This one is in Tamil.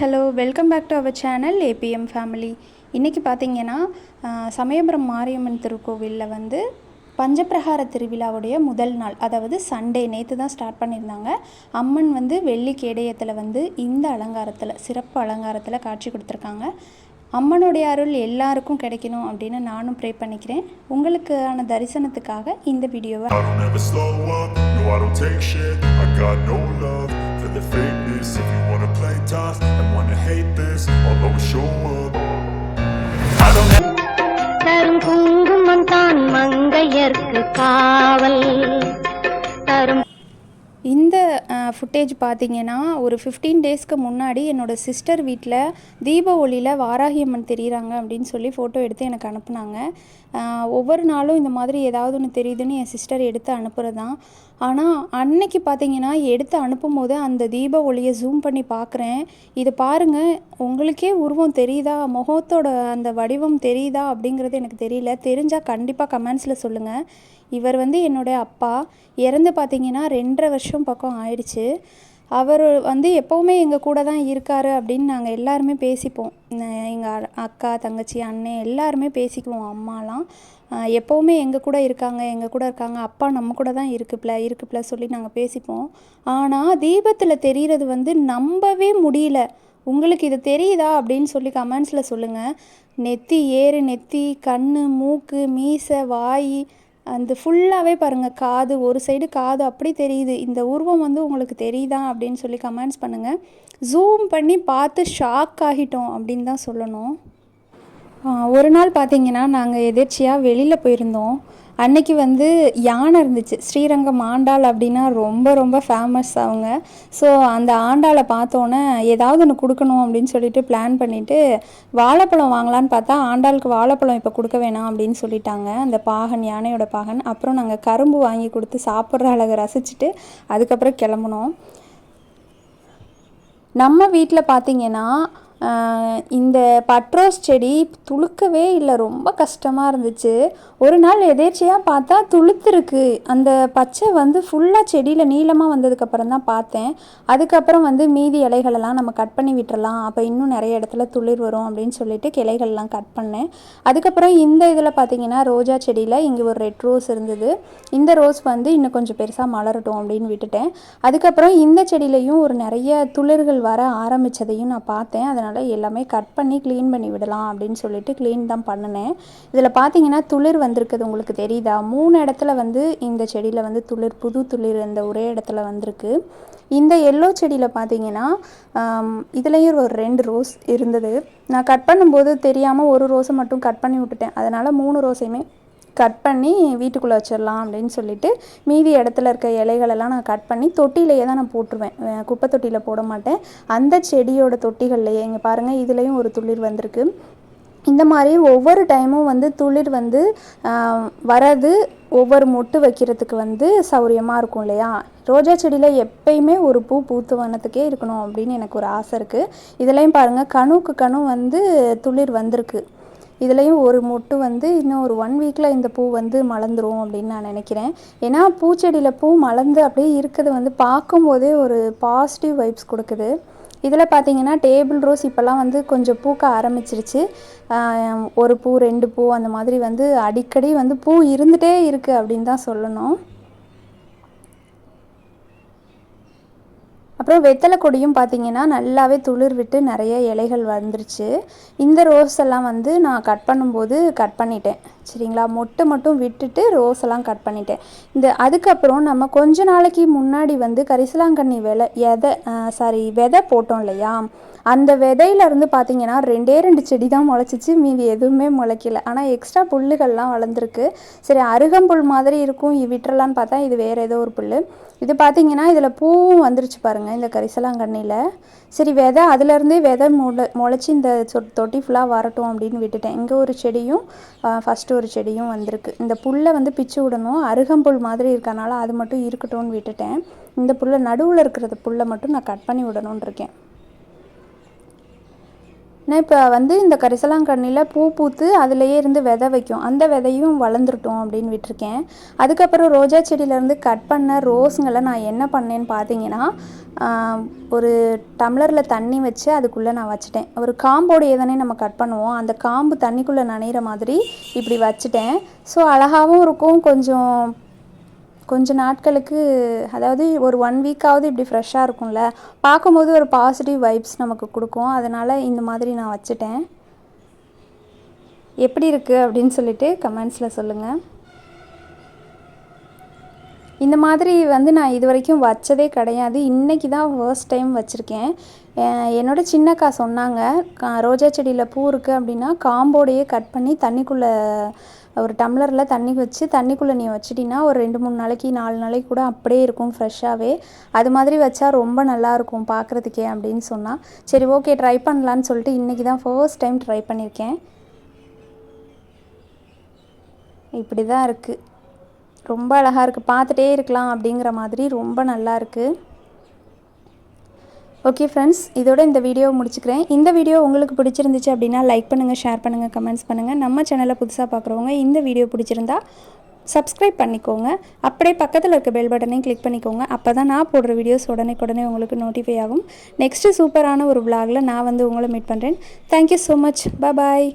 Hello welcome back to our channel ABM family. இன்றைக்கி பார்த்தீங்கன்னா சமயபுரம் மாரியம்மன் திருக்கோவிலில் வந்து பஞ்சப்பிரகார திருவிழாவுடைய முதல் நாள் அதாவது சண்டே நேற்று தான் ஸ்டார்ட் பண்ணியிருந்தாங்க. அம்மன் வந்து வெள்ளி கேடயத்தில் வந்து இந்த அலங்காரத்தில் சிறப்பு அலங்காரத்தில் காட்சி கொடுத்துருக்காங்க. அம்மனுடைய அருள் எல்லாருக்கும் கிடைக்கணும் அப்படின்னு நானும் ப்ரே பண்ணிக்கிறேன். உங்களுக்கான தரிசனத்துக்காக இந்த வீடியோவை I the fakeness If you wanna play tough and wanna hate this I'll always show up I don't have தரும் குங்குமம் தான் மங்கையர்க்கு காவல் இந்த ஃபுட்டேஜ் பார்த்தீங்கன்னா ஒரு ஃபிஃப்டீன் டேஸ்க்கு முன்னாடி என்னோடய சிஸ்டர் வீட்டில் தீப ஒளியில் வாராகி அம்மன் தெரிகிறாங்க அப்படின்னு சொல்லி ஃபோட்டோ எடுத்து எனக்கு அனுப்புனாங்க. ஒவ்வொரு நாளும் இந்த மாதிரி ஏதாவது ஒன்று தெரியுதுன்னு என் சிஸ்டர் எடுத்து அனுப்புகிறது தான் ஆனால் அன்னைக்கு பார்த்தீங்கன்னா எடுத்து அனுப்பும்போது அந்த தீப ஒளியை ஜூம் பண்ணி பார்க்குறேன் இது பாருங்கள் உங்களுக்கே உருவம் தெரியுதா? முகத்தோட அந்த வடிவம் தெரியுதா? அப்படிங்கிறது எனக்கு தெரியல. தெரிஞ்சால் கண்டிப்பாக கமெண்ட்ஸில் சொல்லுங்கள் இவர் வந்து என்னுடைய அப்பா. இறந்து பார்த்தீங்கன்னா ரெண்டரை வருஷம் வருஷம் பக்கம் ஆயிடுச்சு. அவர் வந்து எப்போவுமே எங்கள் கூட தான் இருக்கார் அப்படின்னு நாங்கள் எல்லாருமே பேசிப்போம். எங்கள் அக்கா தங்கச்சி அண்ணன் எல்லாருமே பேசிக்குவோம் அம்மாலாம். எப்போவுமே எங்கள் கூட இருக்காங்க எங்கள் கூட இருக்காங்க அப்பா நம்ம கூட தான் இருக்குப்ல இருக்குப்ல சொல்லி நாங்கள் பேசிப்போம். ஆனால் தீபத்தில் தெரிகிறது வந்து நம்பவே முடியல. உங்களுக்கு இது தெரியுதா அப்படின்னு சொல்லி கமெண்ட்ஸில் சொல்லுங்கள் நெத்தி ஏறு நெத்தி கண் மூக்கு மீசை வாய் அந்த ஃபுல்லாகவே பாருங்கள் காது ஒரு சைடு காது அப்படி தெரியுது. இந்த உருவம் வந்து உங்களுக்கு தெரியுதா அப்படின்னு சொல்லி கமெண்ட்ஸ் பண்ணுங்கள் ஜூம் பண்ணி பார்த்து ஷாக் ஆகிட்டோம் அப்படின்னு தான் சொல்லணும். ஒரு நாள் பார்த்தீங்கன்னா நாங்கள் எதிர்ச்சியாக வெளியில் போயிருந்தோம். அன்னைக்கு வந்து யானை இருந்துச்சு. ஸ்ரீரங்கம் ஆண்டாள் அப்படின்னா ரொம்ப ரொம்ப ஃபேமஸ் அவங்க. ஸோ அந்த ஆண்டாளை பார்த்தோன்னே ஏதாவது ஒன்று கொடுக்கணும் அப்படின்னு சொல்லிட்டு பிளான் பண்ணிவிட்டு வாழைப்பழம் வாங்கலான்னு பார்த்தா ஆண்டாளுக்கு வாழைப்பழம் இப்போ கொடுக்க வேணாம் அப்படின்னு சொல்லிட்டாங்க. அந்த பாகன் யானையோட பாகன். அப்புறம் நாங்கள் கரும்பு வாங்கி கொடுத்து சாப்பிட்ற அழகை ரசிச்சுட்டு அதுக்கப்புறம் கிளம்புனோம். நம்ம வீட்டில் பார்த்தீங்கன்னா இந்த பட்ரோஸ் செடி துளுக்கவே இல்லை. ரொம்ப கஷ்டமாக இருந்துச்சு. ஒரு நாள் எதேர்ச்சியாக பார்த்தா துளுத்துருக்கு. அந்த பச்சை வந்து ஃபுல்லாக செடியில் நீளமாக வந்ததுக்கப்புறம் தான் பார்த்தேன். அதுக்கப்புறம் வந்து மீதி இலைகளெல்லாம் நம்ம கட் பண்ணி விட்டுறலாம். அப்போ இன்னும் நிறைய இடத்துல துளிர் வரும் அப்படின்னு சொல்லிட்டு கிளைகள்லாம் கட் பண்ணேன். அதுக்கப்புறம் இந்த இதில் பார்த்தீங்கன்னா ரோஜா செடியில் இங்கே ஒரு ரெட் ரோஸ் இருந்தது. இந்த ரோஸ் வந்து இன்னும் கொஞ்சம் பெருசாக மலரட்டும் அப்படின்னு விட்டுட்டேன். அதுக்கப்புறம் இந்த செடியிலையும் ஒரு நிறைய துளிர்கள் வர ஆரம்பித்ததையும் நான் பார்த்தேன். அதனால் அதனால் எல்லாமே கட் பண்ணி க்ளீன் பண்ணி விடலாம் அப்படின்னு சொல்லிட்டு க்ளீன் தான் பண்ணினேன். இதில் பார்த்தீங்கன்னா துளிர் வந்திருக்குது உங்களுக்கு தெரியுதா? மூணு இடத்துல வந்து இந்த செடியில் வந்து துளிர் புது துளிர் இந்த ஒரே இடத்துல வந்திருக்கு. இந்த எல்லோ செடியில் பார்த்தீங்கன்னா இதுலேயும் ஒரு ரெண்டு ரோஸ் இருந்தது. நான் கட் பண்ணும்போது தெரியாமல் ஒரு ரோஸை மட்டும் கட் பண்ணி விட்டுட்டேன். அதனால் மூணு ரோஸையுமே கட் பண்ணி வீட்டுக்குள்ளே வச்சிடலாம் அப்படின்னு சொல்லிட்டு மீதி இடத்துல இருக்க இலைகளெல்லாம் நான் கட் பண்ணி தொட்டிலேயே தான் நான் போட்டுருவேன். குப்பை தொட்டியில் போட மாட்டேன். அந்த செடியோட தொட்டிகள்லையே இங்கே பாருங்கள் இதுலேயும் ஒரு துளிர் வந்திருக்கு. இந்த மாதிரி ஒவ்வொரு டைமும் வந்து துளிர் வந்து வரது ஒவ்வொரு மொட்டு வைக்கிறதுக்கு வந்து சௌரியமாக இருக்கும் இல்லையா? ரோஜா செடியில் எப்பயுமே ஒரு பூ பூத்து வனத்துக்கே இருக்கணும் அப்படின்னு எனக்கு ஒரு ஆசை இருக்குது இதுலேயும் பாருங்கள் கணுக்கு கணு வந்து துளிர் வந்திருக்கு. இதுலேயும் ஒரு மொட்டு வந்து இன்னும் ஒரு ஒன் வீக்கில் இந்த பூ வந்து மலர்ந்துரும் அப்படின்னு நான் நினைக்கிறேன். ஏன்னா பூச்செடியில் பூ மலர்ந்து அப்படியே இருக்கிறது வந்து பார்க்கும்போதே ஒரு பாசிட்டிவ் வைப்ஸ் கொடுக்குது. இதில் பார்த்தீங்கன்னா டேபிள் ரோஸ் இப்போல்லாம் வந்து கொஞ்சம் பூக்க ஆரம்பிச்சிருச்சு. ஒரு பூ ரெண்டு பூ அந்த மாதிரி வந்து அடிக்கடி வந்து பூ இருந்துகிட்டே இருக்குது அப்படின்னு தான் சொல்லணும். அப்புறம் வெத்தலை கொடியும் பார்த்தீங்கன்னா நல்லாவே துளிர் விட்டு நிறைய இலைகள் வந்துருச்சு. இந்த ரோஸ் எல்லாம் வந்து நான் கட் பண்ணும்போது கட் பண்ணிட்டேன். சரிங்களா? மொட்டை மட்டும் விட்டுட்டு ரோஸ் எல்லாம் கட் பண்ணிட்டேன். இந்த அதுக்கப்புறம் நம்ம கொஞ்ச நாளைக்கு முன்னாடி வந்து கரிசலாங்கண்ணி விலை எதை சாரி விதை போட்டோம் இல்லையா? அந்த விதையிலேருந்து பார்த்தீங்கன்னா ரெண்டே ரெண்டு செடி தான் முளைச்சிச்சு. மீதி எதுவுமே முளைக்கல. ஆனால் எக்ஸ்ட்ரா புல்லுகள்லாம் வளர்ந்துருக்கு. சரி அருகம்புல் மாதிரி இருக்கும். விட்டுறலான்னு பார்த்தா இது வேறு ஏதோ ஒரு புல் இது பார்த்தீங்கன்னா இதில் பூவும் வந்துருச்சு பாருங்கள் இந்த கரிசலாங்கண்ணியில் சரி விதை அதுலேருந்தே விதை முளை முளைச்சி இந்த தொட்டி ஃபுல்லாக வரட்டும் அப்படின்னு விட்டுட்டேன். இங்கே ஒரு செடியும் ஃபஸ்ட்டு ஒரு செடியும் வந்திருக்கு. இந்த புல்லை வந்து பிச்சு விடணும். அருகம்புல் மாதிரி இருக்கனால அது மட்டும் இருக்கட்டும்னு விட்டுட்டேன். இந்த புல்லை நடுவில் இருக்கிறது புல்லை மட்டும் நான் கட் பண்ணி விடணும்னு இருக்கேன். நான் இப்போ வந்து இந்த கரிசலாங்கண்ணியில் பூ பூத்து அதுலேயே இருந்து விதை வைக்கும். அந்த விதையும் வளர்ந்துருட்டோம் அப்படின்னு விட்டுருக்கேன். அதுக்கப்புறம் ரோஜா செடியிலேருந்து கட் பண்ண ரோஸுங்களை நான் என்ன பண்ணேன்னு பார்த்தீங்கன்னா ஒரு டம்ளரில் தண்ணி வச்சு அதுக்குள்ளே நான் வச்சுட்டேன். ஒரு காம்போடையே தானே நம்ம கட் பண்ணுவோம். அந்த காம்பு தண்ணிக்குள்ளே நனைகிற மாதிரி இப்படி வச்சுட்டேன். ஸோ அழகாகவும் இருக்கும். கொஞ்சம் கொஞ்ச நாட்களுக்கு அதாவது ஒரு ஒன் வீக்காவது இப்படி ஃப்ரெஷ்ஷாக இருக்கும்ல பார்க்கும்போது ஒரு பாசிட்டிவ் வைப்ஸ் நமக்கு கொடுக்கும். அதனால் இந்த மாதிரி நான் வச்சுட்டேன். எப்படி இருக்குது அப்படின்னு சொல்லிட்டு கமெண்ட்ஸில் சொல்லுங்கள் இந்த மாதிரி வந்து நான் இது வரைக்கும் வச்சதே கிடையாது. இன்றைக்கி தான் ஃபர்ஸ்ட் டைம் வச்சுருக்கேன். என்னோடய சின்னக்கா சொன்னாங்க கா- ரோஜா செடியில் பூ இருக்குது அப்படின்னா காம்போடையே கட் பண்ணி தண்ணிக்குள்ளே ஒரு டம்ளரில் தண்ணி வச்சு தண்ணிக்குள்ளே நீ வச்சிட்டின்னா ஒரு ரெண்டு மூணு நாளைக்கு நாலு நாளைக்கு கூட அப்படியே இருக்கும் ஃப்ரெஷ்ஷாகவே அது மாதிரி வச்சா ரொம்ப நல்லாயிருக்கும் பார்க்குறதுக்கே அப்படின்னு சொன்னால் சரி ஓகே ட்ரை பண்ணலான்னு சொல்லிட்டு இன்றைக்கி தான் ஃபர்ஸ்ட் டைம் ட்ரை பண்ணியிருக்கேன் இப்படி தான் இருக்குது ரொம்ப அழகாக இருக்குது பார்த்துட்டே இருக்கலாம் அப்படிங்கிற மாதிரி ரொம்ப நல்லா இருக்குது ஓகே ஃப்ரெண்ட்ஸ் இதோட இந்த வீடியோ முடிச்சுக்கிறேன். இந்த வீடியோ உங்களுக்கு பிடிச்சிருந்துச்சு அப்படின்னா லைக் பண்ணுங்கள் ஷேர் பண்ணுங்கள் கமெண்ட்ஸ் பண்ணுங்கள் நம்ம சேனலை புதுசாக பார்க்குறவங்க இந்த வீடியோ பிடிச்சிருந்தா சப்ஸ்கிரைப் பண்ணிக்கோங்க. அப்படியே பக்கத்தில் இருக்க பெல் பட்டனையும் கிளிக் பண்ணிக்கோங்க. அப்போ தான் நான் போடுற வீடியோஸ் உடனே உடனே உங்களுக்கு நோட்டிஃபை ஆகும். நெக்ஸ்ட்டு சூப்பரான ஒரு விளாகில் நான் வந்து உங்களை மீட் பண்ணுறேன் தேங்க்யூ ஸோ மச் பாய்